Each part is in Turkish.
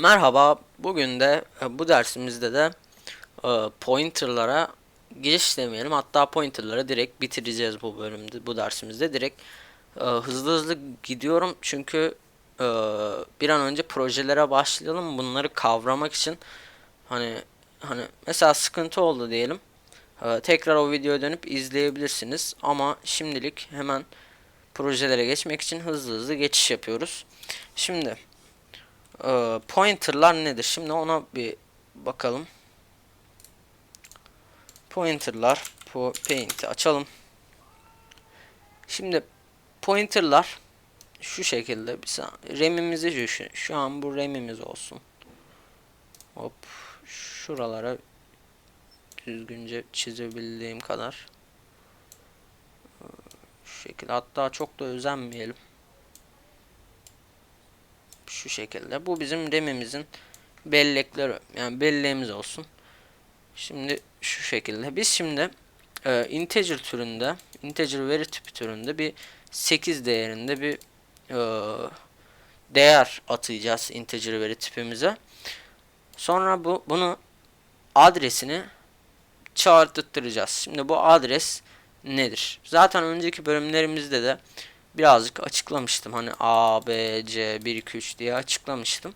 Merhaba, bugün de e, bu dersimizde de e, pointerlara giriş demeyelim hatta pointerlara direkt bitireceğiz bu bölümde bu dersimizde direkt e, hızlı hızlı gidiyorum çünkü bir an önce projelere başlayalım bunları kavramak için hani hani mesela sıkıntı oldu diyelim tekrar o videoya dönüp izleyebilirsiniz ama şimdilik hemen projelere geçmek için hızlı hızlı geçiş yapıyoruz. Şimdi ee, pointerlar nedir? Şimdi ona bir bakalım. Pointerlar, po paint'i açalım. Şimdi pointerlar şu şekilde bir sa- remimizi düşün. Şu an bu remimiz olsun. Hop şuralara düzgünce çizebildiğim kadar. Ee, Şu şekilde hatta çok da özenmeyelim şu şekilde. Bu bizim remimizin bellekleri yani belleğimiz olsun. Şimdi şu şekilde. Biz şimdi e, integer türünde integer veri tipi türünde bir 8 değerinde bir e, değer atayacağız integer veri tipimize. Sonra bu bunu adresini çağırttıracağız. Şimdi bu adres nedir? Zaten önceki bölümlerimizde de birazcık açıklamıştım. Hani A, B, C, 1, 2, 3 diye açıklamıştım.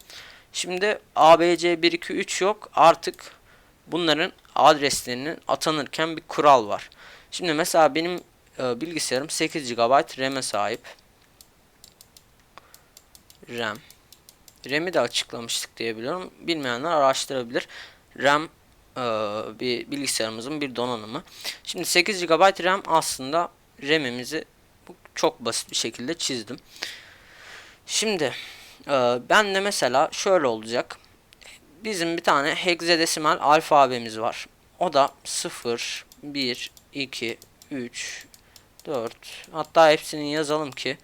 Şimdi A, B, C, 1, 2, 3 yok. Artık bunların adreslerinin atanırken bir kural var. Şimdi mesela benim e, bilgisayarım 8 GB RAM'e sahip. RAM. RAM'i de açıklamıştık diye biliyorum. Bilmeyenler araştırabilir. RAM e, bir bilgisayarımızın bir donanımı. Şimdi 8 GB RAM aslında RAM'imizi çok basit bir şekilde çizdim. Şimdi e, ben de mesela şöyle olacak. Bizim bir tane hexadesimal alfabemiz var. O da 0, 1, 2, 3, 4 hatta hepsini yazalım ki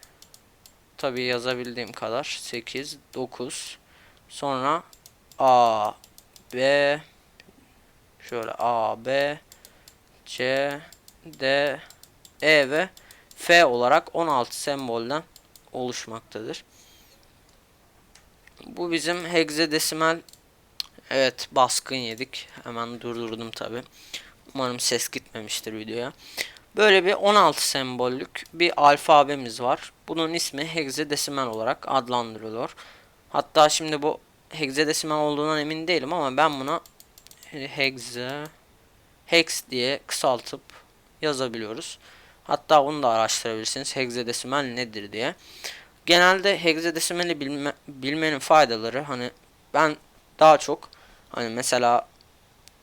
tabi yazabildiğim kadar 8, 9 sonra A, B şöyle A, B, C, D, E ve F olarak 16 sembolden oluşmaktadır. Bu bizim hexadesimal Evet baskın yedik. Hemen durdurdum tabi. Umarım ses gitmemiştir videoya. Böyle bir 16 sembollük bir alfabemiz var. Bunun ismi hexadesimal olarak adlandırılıyor. Hatta şimdi bu hexadesimal olduğundan emin değilim ama ben buna hexa hex diye kısaltıp yazabiliyoruz. Hatta onu da araştırabilirsiniz. Hexadesimal nedir diye. Genelde hexadesimali bilme, bilmenin faydaları hani ben daha çok hani mesela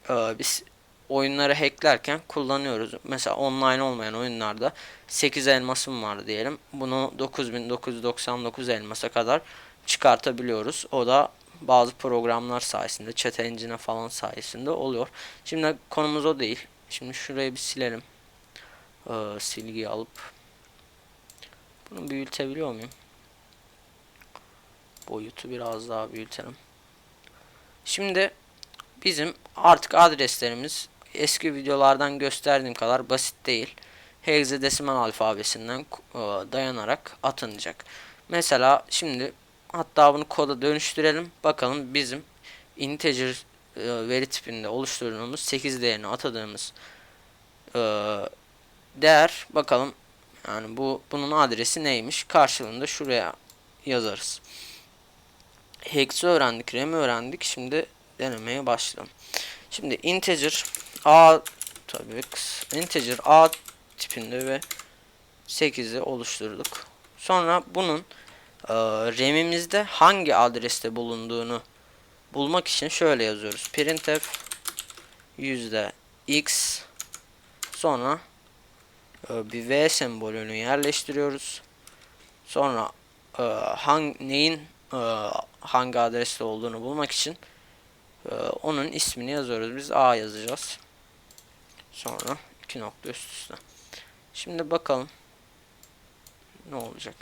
e, biz oyunları hacklerken kullanıyoruz. Mesela online olmayan oyunlarda 8 elmasım var diyelim. Bunu 9999 elmasa kadar çıkartabiliyoruz. O da bazı programlar sayesinde, chat engine falan sayesinde oluyor. Şimdi konumuz o değil. Şimdi şurayı bir silelim e, silgi alıp bunu büyütebiliyor muyum? Boyutu biraz daha büyütelim. Şimdi bizim artık adreslerimiz eski videolardan gösterdiğim kadar basit değil. Hexadesimal alfabesinden e, dayanarak atınacak. Mesela şimdi hatta bunu koda dönüştürelim. Bakalım bizim integer e, veri tipinde oluşturduğumuz 8 değerini atadığımız e, değer bakalım yani bu bunun adresi neymiş karşılığında şuraya yazarız. Hex'i öğrendik, rem'i öğrendik. Şimdi denemeye başlayalım. Şimdi integer a tabii integer a tipinde ve 8'i oluşturduk. Sonra bunun e, RAM'imizde hangi adreste bulunduğunu bulmak için şöyle yazıyoruz. printf yüzde x sonra bir V sembolünü yerleştiriyoruz. Sonra e, hangi neyin e, hangi adreste olduğunu bulmak için e, onun ismini yazıyoruz. Biz A yazacağız. Sonra iki nokta üst üste. Şimdi bakalım ne olacak.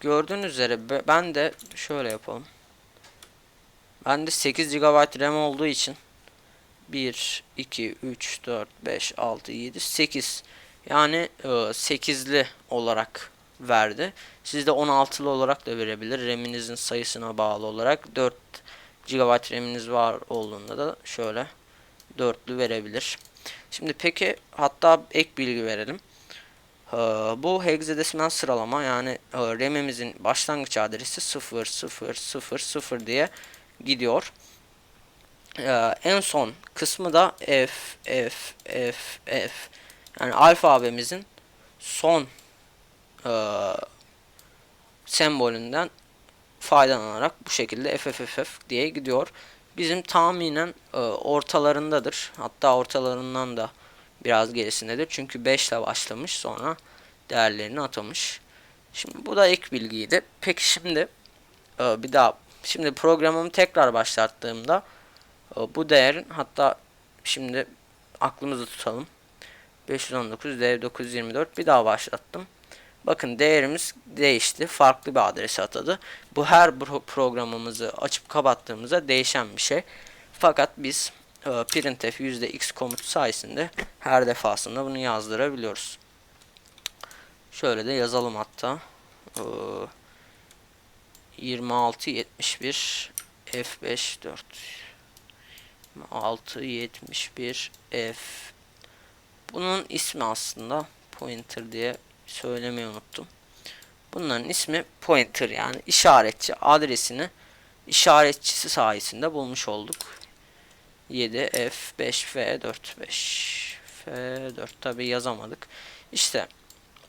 Gördüğünüz üzere ben de şöyle yapalım. Ben de 8 GB RAM olduğu için 1, 2, 3, 4, 5, 6, 7, 8. Yani e, 8'li olarak verdi. Sizde 16'lı olarak da verebilir. RAM'inizin sayısına bağlı olarak 4 GB RAM'iniz var olduğunda da şöyle dörtlü verebilir. Şimdi peki hatta ek bilgi verelim. Ee, bu hexadesimal sıralama yani e, RAM'imizin başlangıç adresi 0000 diye gidiyor. Ee, en son kısmı da F F F F yani alfabemizin son e, sembolünden faydalanarak bu şekilde FFFF diye gidiyor. Bizim tahminen e, ortalarındadır. Hatta ortalarından da biraz gerisindedir. Çünkü 5 ile başlamış sonra değerlerini atamış. Şimdi bu da ek bilgiydi. Peki şimdi e, bir daha şimdi programımı tekrar başlattığımda bu değerin hatta şimdi aklımızı tutalım. 519 D 924 bir daha başlattım. Bakın değerimiz değişti. Farklı bir adrese atadı. Bu her pro- programımızı açıp kapattığımızda değişen bir şey. Fakat biz e, printf %x komutu sayesinde her defasında bunu yazdırabiliyoruz. Şöyle de yazalım hatta. E, 2671 F5 4 671 F bunun ismi aslında pointer diye söylemeyi unuttum. Bunların ismi pointer yani işaretçi adresini işaretçisi sayesinde bulmuş olduk. 7 F5 F4 5 F4 tabi yazamadık. İşte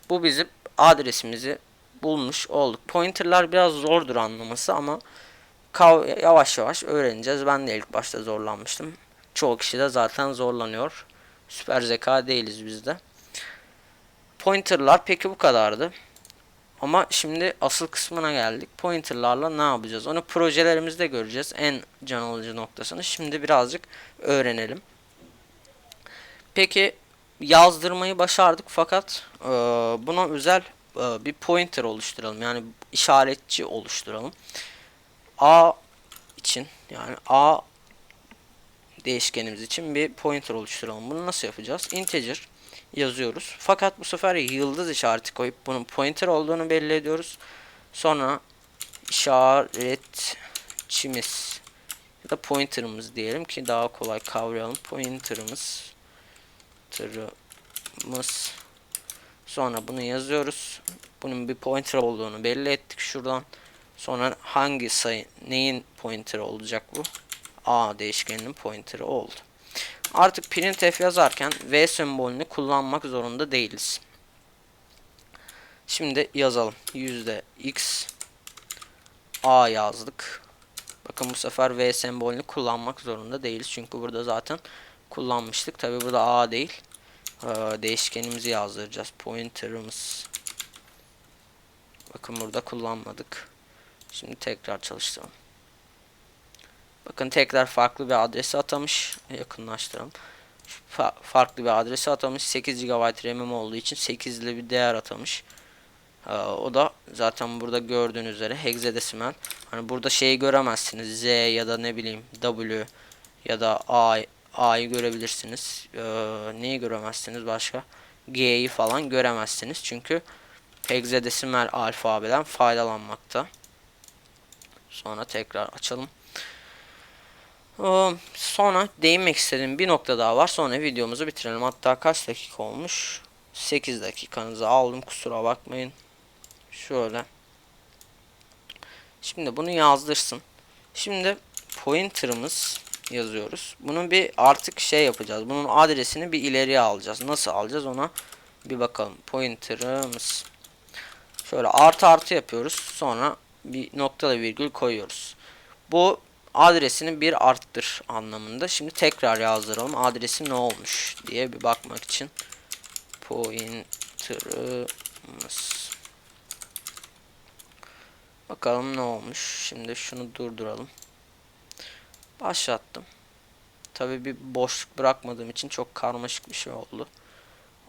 bu bizim adresimizi bulmuş olduk. Pointerlar biraz zordur anlaması ama yavaş yavaş öğreneceğiz. Ben de ilk başta zorlanmıştım. Çoğu kişi de zaten zorlanıyor. Süper zeka değiliz biz de. Pointerlar peki bu kadardı. Ama şimdi asıl kısmına geldik. Pointerlarla ne yapacağız? Onu projelerimizde göreceğiz. En can alıcı noktasını. Şimdi birazcık öğrenelim. Peki yazdırmayı başardık fakat e, buna özel e, bir pointer oluşturalım. Yani işaretçi oluşturalım. A için yani A değişkenimiz için bir pointer oluşturalım. Bunu nasıl yapacağız? Integer yazıyoruz. Fakat bu sefer yıldız işareti koyup bunun pointer olduğunu belli ediyoruz. Sonra işaretçimiz ya da pointer'ımız diyelim ki daha kolay kavrayalım. Pointer'ımız tırımız sonra bunu yazıyoruz. Bunun bir pointer olduğunu belli ettik şuradan. Sonra hangi sayı neyin pointer olacak bu? A değişkeninin pointer'ı oldu. Artık printf yazarken v sembolünü kullanmak zorunda değiliz. Şimdi yazalım. Yüzde x a yazdık. Bakın bu sefer v sembolünü kullanmak zorunda değiliz. Çünkü burada zaten kullanmıştık. Tabi burada a değil. Ee, değişkenimizi yazdıracağız. Pointer'ımız. Bakın burada kullanmadık. Şimdi tekrar çalıştıralım. Bakın tekrar farklı bir adresi atamış. Yakınlaştıralım. Fa farklı bir adresi atamış. 8 GB RAM'im olduğu için 8'li bir değer atamış. Ee, o da zaten burada gördüğünüz üzere hexadesimal. Hani burada şeyi göremezsiniz. Z ya da ne bileyim W ya da A A'yı görebilirsiniz. Ee, neyi göremezsiniz başka? G'yi falan göremezsiniz. Çünkü hexadesimal alfabeden faydalanmakta. Sonra tekrar açalım. Sonra değinmek istediğim bir nokta daha var. Sonra videomuzu bitirelim. Hatta kaç dakika olmuş? 8 dakikanızı aldım. Kusura bakmayın. Şöyle. Şimdi bunu yazdırsın. Şimdi pointer'ımız yazıyoruz. Bunun bir artık şey yapacağız. Bunun adresini bir ileriye alacağız. Nasıl alacağız ona bir bakalım. Pointer'ımız. Şöyle artı artı yapıyoruz. Sonra bir noktalı virgül koyuyoruz. Bu adresini bir arttır anlamında. Şimdi tekrar yazdıralım. Adresi ne olmuş diye bir bakmak için. Pointer'ımız. Bakalım ne olmuş. Şimdi şunu durduralım. Başlattım. Tabi bir boşluk bırakmadığım için çok karmaşık bir şey oldu.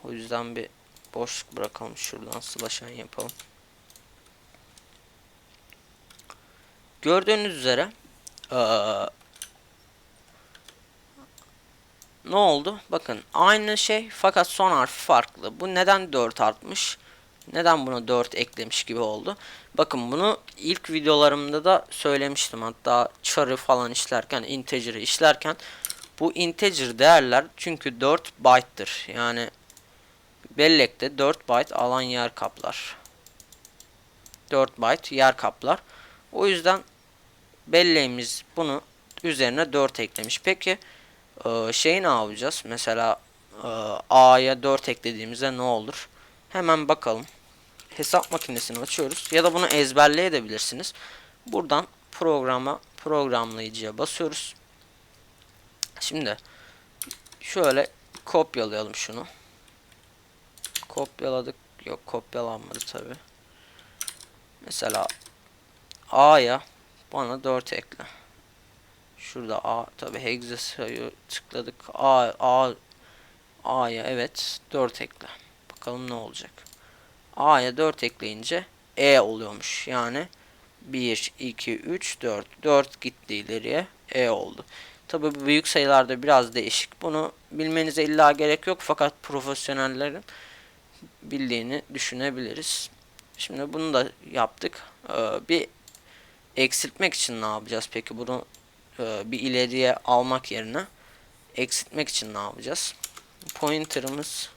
O yüzden bir boşluk bırakalım. Şuradan slash n yapalım. Gördüğünüz üzere ee, ne oldu? Bakın aynı şey fakat son harfi farklı. Bu neden 4 artmış? Neden buna 4 eklemiş gibi oldu? Bakın bunu ilk videolarımda da söylemiştim. Hatta char'ı falan işlerken, integer'ı işlerken bu integer değerler çünkü 4 byte'tır. Yani bellekte 4 byte alan yer kaplar. 4 byte yer kaplar. O yüzden belleğimiz bunu üzerine 4 eklemiş. Peki e, şeyi ne yapacağız? Mesela e, A'ya 4 eklediğimizde ne olur? Hemen bakalım. Hesap makinesini açıyoruz. Ya da bunu ezberleyebilirsiniz. Buradan programa programlayıcıya basıyoruz. Şimdi şöyle kopyalayalım şunu. Kopyaladık. Yok kopyalanmadı tabi. Mesela A'ya bana 4 ekle. Şurada A tabi hexe sayı tıkladık. A A A'ya evet 4 ekle. Bakalım ne olacak. A'ya 4 ekleyince E oluyormuş. Yani 1 2 3 4 4 gitti ileriye E oldu. Tabi bu büyük sayılarda biraz değişik. Bunu bilmenize illa gerek yok fakat profesyonellerin bildiğini düşünebiliriz. Şimdi bunu da yaptık. Ee, bir eksiltmek için ne yapacağız peki bunu e, bir ileriye almak yerine eksiltmek için ne yapacağız? Pointer'ımız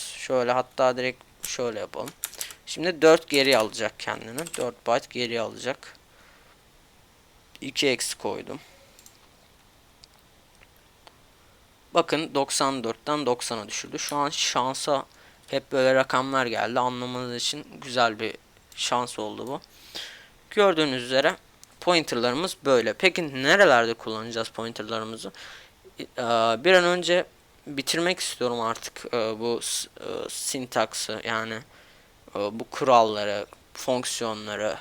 şöyle hatta direkt şöyle yapalım. Şimdi 4 geri alacak kendini. 4 byte geri alacak. 2 eksi koydum. Bakın 94'ten 90'a düşürdü. Şu an şansa hep böyle rakamlar geldi. Anlamanız için güzel bir şans oldu bu. Gördüğünüz üzere pointerlarımız böyle. Peki nerelerde kullanacağız pointerlarımızı? Ee, bir an önce bitirmek istiyorum artık e, bu e, sintaksı yani e, bu kuralları, fonksiyonları,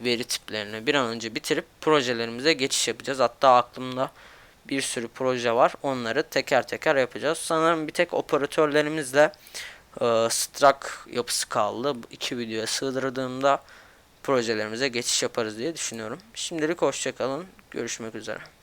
veri tiplerini bir an önce bitirip projelerimize geçiş yapacağız. Hatta aklımda bir sürü proje var. Onları teker teker yapacağız. Sanırım bir tek operatörlerimizle e, yapısı kaldı. İki videoya sığdırdığımda projelerimize geçiş yaparız diye düşünüyorum. Şimdilik hoşçakalın. Görüşmek üzere.